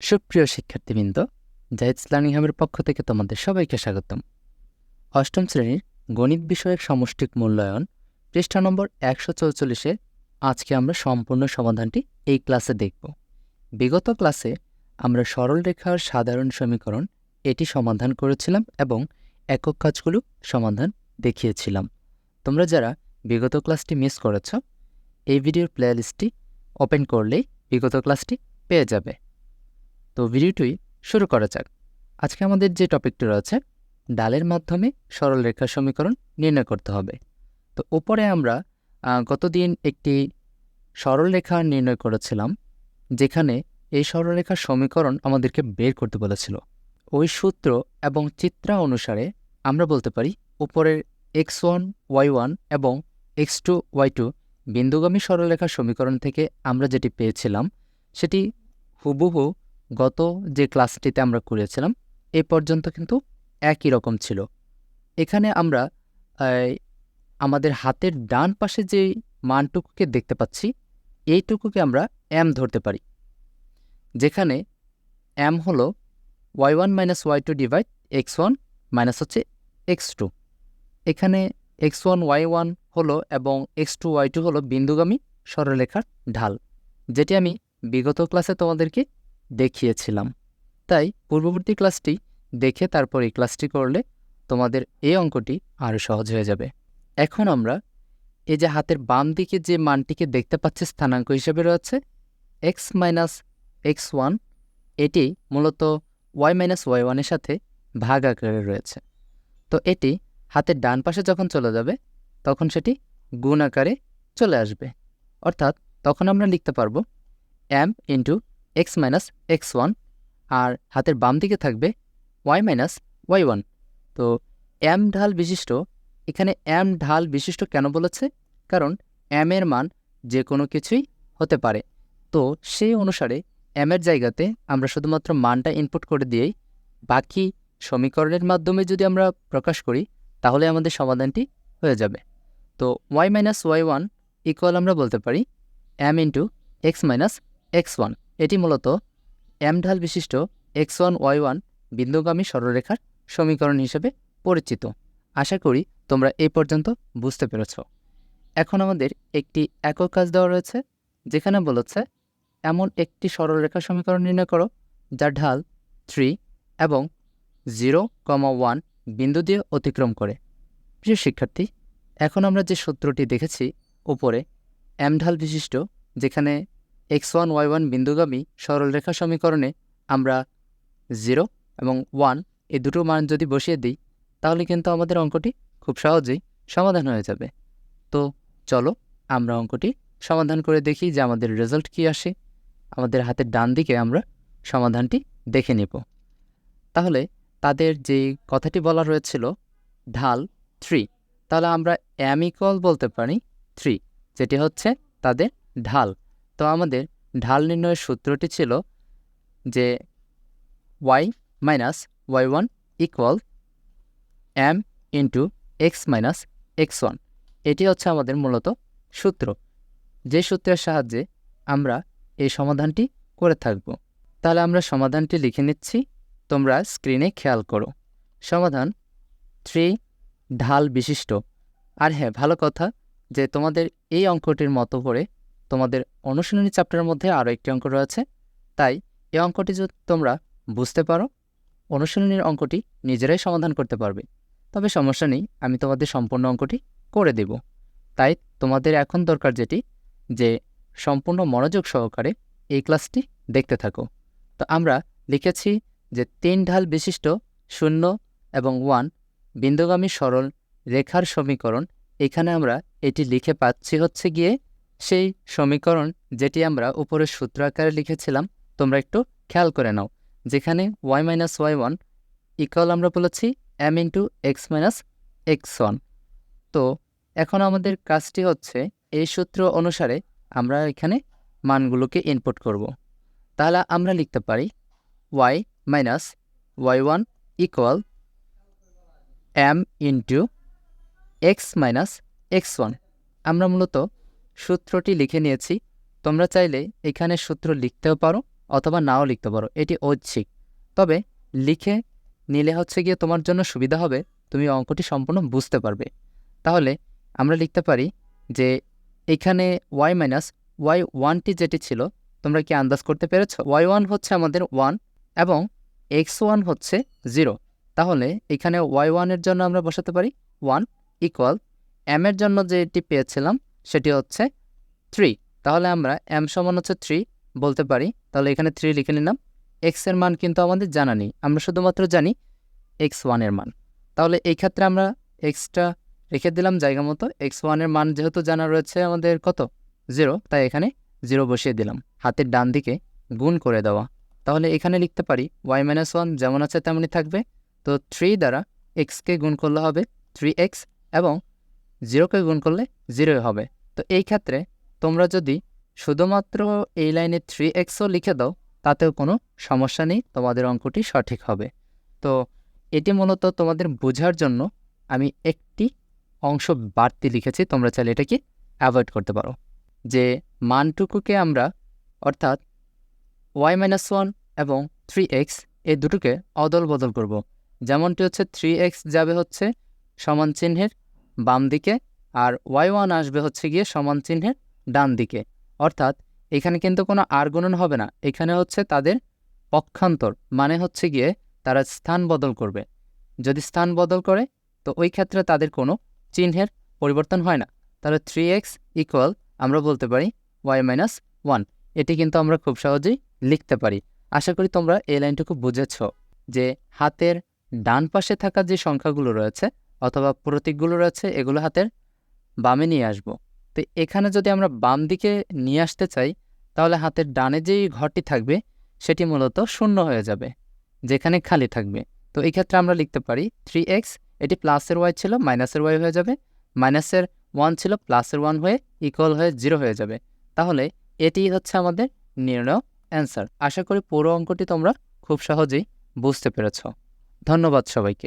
সুপ্রিয় শিক্ষার্থীবৃন্দ জাহিদস লার্নিং হাবের পক্ষ থেকে তোমাদের সবাইকে স্বাগতম। অষ্টম শ্রেণির গণিত বিষয়ক সমষ্টিক মূল্যায়ন পৃষ্ঠা নম্বর একশো চৌচল্লিশে আজকে আমরা সম্পূর্ণ সমাধানটি এই ক্লাসে দেখব। বিগত ক্লাসে আমরা সরল রেখার সাধারণ সমীকরণ এটি সমাধান করেছিলাম এবং একক কাজগুলো সমাধান দেখিয়েছিলাম। তোমরা যারা বিগত ক্লাসটি মিস করেছ, এই ভিডিওর প্লেলিস্টটি ওপেন করলেই বিগত ক্লাসটি পেয়ে যাবে। তো ভিডিওটি শুরু করা যাক। আজকে আমাদের যে টপিকটি রয়েছে, ডালের মাধ্যমে সরলরেখা সমীকরণ নির্ণয় করতে হবে। তো উপরে আমরা গতদিন একটি সরলরেখা নির্ণয় করেছিলাম, যেখানে এই সরলরেখার সমীকরণ আমাদেরকে বের করতে বলেছিল। ওই সূত্র এবং চিত্রা অনুসারে আমরা বলতে পারি, উপরের এক্স ওয়ান, ওয়াই ওয়ান এবং এক্স টু, ওয়াই টু বিন্দুগামী সরলরেখার সমীকরণ থেকে আমরা যেটি পেয়েছিলাম, সেটি হুবহু গত যে ক্লাসটিতে আমরা করেছিলাম, এ পর্যন্ত কিন্তু একই রকম ছিল। এখানে আমরা আমাদের হাতের ডান পাশে যে মানটুকুকে দেখতে পাচ্ছি, এইটুকুকে আমরা এম ধরতে পারি। যেখানে এম হলো Y one minus Y two divide X one minus হচ্ছে এক্স টু এখানে এক্স ওয়ান ওয়াই ওয়ান হলো এবং এক্স টু ওয়াই টু হলো বিন্দুগামী সরলরেখার ঢাল, যেটি আমি বিগত ক্লাসে তোমাদেরকে দেখিয়েছিলাম। তাই পূর্ববর্তী ক্লাসটি দেখে তারপর এই ক্লাসটি করলে তোমাদের এই অঙ্কটি আরও সহজ হয়ে যাবে। এখন আমরা এই যে হাতের বাম দিকে যে মানটিকে দেখতে পাচ্ছি স্থানাঙ্ক হিসেবে রয়েছে এক্স মাইনাস এক্স ওয়ান এটি মূলত ওয়াই মাইনাস ওয়াই ওয়ানের সাথে ভাগ আকারে রয়েছে। তো এটি হাতের ডান পাশে যখন চলে যাবে, তখন সেটি গুণ আকারে চলে আসবে। অর্থাৎ তখন আমরা লিখতে পারব M into X minus X one আর হাতের বাম দিকে থাকবে ওয়াই মাইনাস ওয়াই ওয়ান তো এম ঢাল বিশিষ্ট, এখানে এম ঢাল বিশিষ্ট কেন বলেছে? কারণ এম এর মান যে কোনো কিছুই হতে পারে। তো সেই অনুসারে এম এর জায়গাতে আমরা শুধুমাত্র মানটা ইনপুট করে দিয়েই বাকি সমীকরণের মাধ্যমে যদি আমরা প্রকাশ করি, তাহলে আমাদের সমাধানটি হয়ে যাবে। তো Y minus Y one equal আমরা বলতে পারি M into X minus X one এটি মূলত এম ঢাল বিশিষ্ট এক্স ওয়ান ওয়াই ওয়ান বিন্দুগামী সরলরেখার সমীকরণ হিসেবে পরিচিত। আশা করি তোমরা এই পর্যন্ত বুঝতে পেরেছ। এখন আমাদের একটি একক কাজ দেওয়া রয়েছে, যেখানে বলেছে এমন একটি সরলরেখা সমীকরণ নির্ণয় করো, যার ঢাল থ্রি এবং জিরো কমা ওয়ান বিন্দু দিয়ে অতিক্রম করে। প্রিয় শিক্ষার্থী, এখন আমরা যে সূত্রটি দেখেছি, উপরে এম ঢাল বিশিষ্ট, যেখানে এক্স ওয়ান, ওয়াই ওয়ান বিন্দুগামী সরলরেখা সমীকরণে আমরা জিরো এবং ওয়ান এই দুটো মান যদি বসিয়ে দিই, তাহলে কিন্তু আমাদের অঙ্কটি খুব সহজেই সমাধান হয়ে যাবে। তো চলো আমরা অঙ্কটি সমাধান করে দেখি যে আমাদের রেজাল্ট কি আসে। আমাদের হাতের ডান দিকে আমরা সমাধানটি দেখে নেব। তাহলে তাদের যে কথাটি বলা রয়েছিল ঢাল থ্রি, তাহলে আমরা ইকুয়াল বলতে পারি থ্রি, যেটি হচ্ছে তাদের ঢাল। তো আমাদের ঢাল নির্ণয়ের সূত্রটি ছিল যে Y minus Y one equal M into X minus X one এটি হচ্ছে আমাদের মূলত সূত্র। যে সূত্রের সাহায্যে আমরা এই সমাধানটি করে থাকব। তাহলে আমরা সমাধানটি লিখে নিচ্ছি। তোমরা স্ক্রিনে খেয়াল করো। সমাধান থ্রি ঢাল বিশিষ্ট। আর হ্যাঁ ভালো কথা যে তোমাদের এই অঙ্কটির মতো করে তোমাদের অনুশীলনী চ্যাপ্টারের মধ্যে আরও একটি অঙ্ক রয়েছে। তাই এই অঙ্কটি যদি তোমরা বুঝতে পারো, অনুশীলনীর অঙ্কটি নিজেরাই সমাধান করতে পারবে। তবে সমস্যা নেই, আমি তোমাদের সম্পূর্ণ অঙ্কটি করে দেব। তাই তোমাদের এখন দরকার যেটি, যে সম্পূর্ণ মনোযোগ সহকারে এই ক্লাসটি দেখতে থাকো। তো আমরা লিখেছি যে তিন ঢাল বিশিষ্ট শূন্য এবং ওয়ান বিন্দুগামী সরল রেখার সমীকরণ। এখানে আমরা এটি লিখে পাচ্ছি হচ্ছে গিয়ে সেই সমীকরণ যেটি আমরা উপরের সূত্র আকারে লিখেছিলাম, তোমরা একটু খেয়াল করে নাও, যেখানে Y minus Y one equal আমরা বলেছি M into X minus X one তো এখন আমাদের কাজটি হচ্ছে এই সূত্র অনুসারে আমরা এখানে মানগুলোকে ইনপুট করব। তাহলে আমরা লিখতে পারি Y minus Y one equal M into X minus X one আমরা মূলত সূত্রটি লিখে নিয়েছি। তোমরা চাইলে এখানে সূত্র লিখতেও পারো অথবা নাও লিখতে পারো, এটি ঐচ্ছিক। তবে লিখে নিলে হচ্ছে গিয়ে তোমার জন্য সুবিধা হবে, তুমি অঙ্কটি সম্পূর্ণ বুঝতে পারবে। তাহলে আমরা লিখতে পারি যে এখানে ওয়াই মাইনাস ওয়াই ওয়ানটি যেটি ছিল, তোমরা কি আন্দাজ করতে পেরেছ? ওয়াই ওয়ান হচ্ছে আমাদের ওয়ান এবং এক্স ওয়ান হচ্ছে জিরো তাহলে এখানে ওয়াই ওয়ানের জন্য আমরা বসাতে পারি ওয়ান ইকুয়াল এম এর জন্য যেটি পেয়েছিলাম সেটি হচ্ছে থ্রি তাহলে আমরা এম সমান হচ্ছে থ্রি বলতে পারি। তাহলে এখানে থ্রি লিখে নিলাম। এক্সের মান কিন্তু আমাদের জানা নেই। আমরা শুধুমাত্র জানি এক্স ওয়ানের মান। তাহলে এই ক্ষেত্রে আমরা এক্সটা রেখে দিলাম জায়গা মতো। এক্স ওয়ানের মান যেহেতু জানা রয়েছে আমাদের কত? জিরো তাই এখানে জিরো বসিয়ে দিলাম। হাতের ডান দিকে গুণ করে দেওয়া। তাহলে এখানে লিখতে পারি ওয়াই মাইনাস ওয়ান যেমন আছে তেমনই থাকবে। তো থ্রি দ্বারা এক্সকে গুণ করলে হবে থ্রি এক্স এবং জিরোকে গুণ করলে জিরোই হবে। তো এই ক্ষেত্রে তোমরা যদি শুধুমাত্র এই লাইনে থ্রি এক্সও লিখে দাও, তাতেও কোনো সমস্যা নেই, তোমাদের অঙ্কটি সঠিক হবে। তো এটি মূলত তোমাদের বোঝার জন্য আমি একটি অংশ বাড়তি লিখেছি, তোমরা চাইলে এটাকে অ্যাভয়েড করতে পারো। যে মানটুকুকে আমরা অর্থাৎ ওয়াই মাইনাস ওয়ান এবং থ্রি এক্স এই দুটোকে অদল বদল করব। যেমনটি হচ্ছে থ্রি এক্স যাবে হচ্ছে সমান চিহ্নের বাম দিকে আর ওয়াই ওয়ান আসবে হচ্ছে গিয়ে সমান চিহ্নের ডান দিকে। অর্থাৎ এখানে কিন্তু কোনো আর গুণন হবে না। এখানে হচ্ছে তাদের পক্ষান্তর মানে হচ্ছে গিয়ে তারা স্থান বদল করবে। যদি স্থান বদল করে, তো ওই ক্ষেত্রে তাদের কোনো চিহ্নের পরিবর্তন হয় না। তাহলে থ্রি এক্স ইকুয়াল আমরা বলতে পারি ওয়াই মাইনাস ওয়ান এটি কিন্তু আমরা খুব সহজেই লিখতে পারি। আশা করি তোমরা এই লাইনটুকু বুঝেছ যে হাতের ডান পাশে থাকা যে সংখ্যাগুলো রয়েছে, অথবা প্রতীকগুলো রয়েছে, এগুলো হাতের বামে নিয়ে আসব। তো এখানে যদি আমরা বাম দিকে নিয়ে আসতে চাই, তাহলে হাতের ডানে যেই ঘরটি থাকবে, সেটি মূলত শূন্য হয়ে যাবে, যেখানে খালি থাকবে। তো এই ক্ষেত্রে আমরা লিখতে পারি থ্রি এক্স এটি প্লাসের ওয়াই ছিল মাইনাসের ওয়াই হয়ে যাবে। মাইনাসের ওয়ান ছিল প্লাসের ওয়ান হয়ে ইকুয়াল হয়ে জিরো হয়ে যাবে। তাহলে এটি হচ্ছে আমাদের নির্ণয় অ্যান্সার আশা করি পুরো অঙ্কটি তোমরা খুব সহজেই বুঝতে পেরেছ। ধন্যবাদ সবাইকে।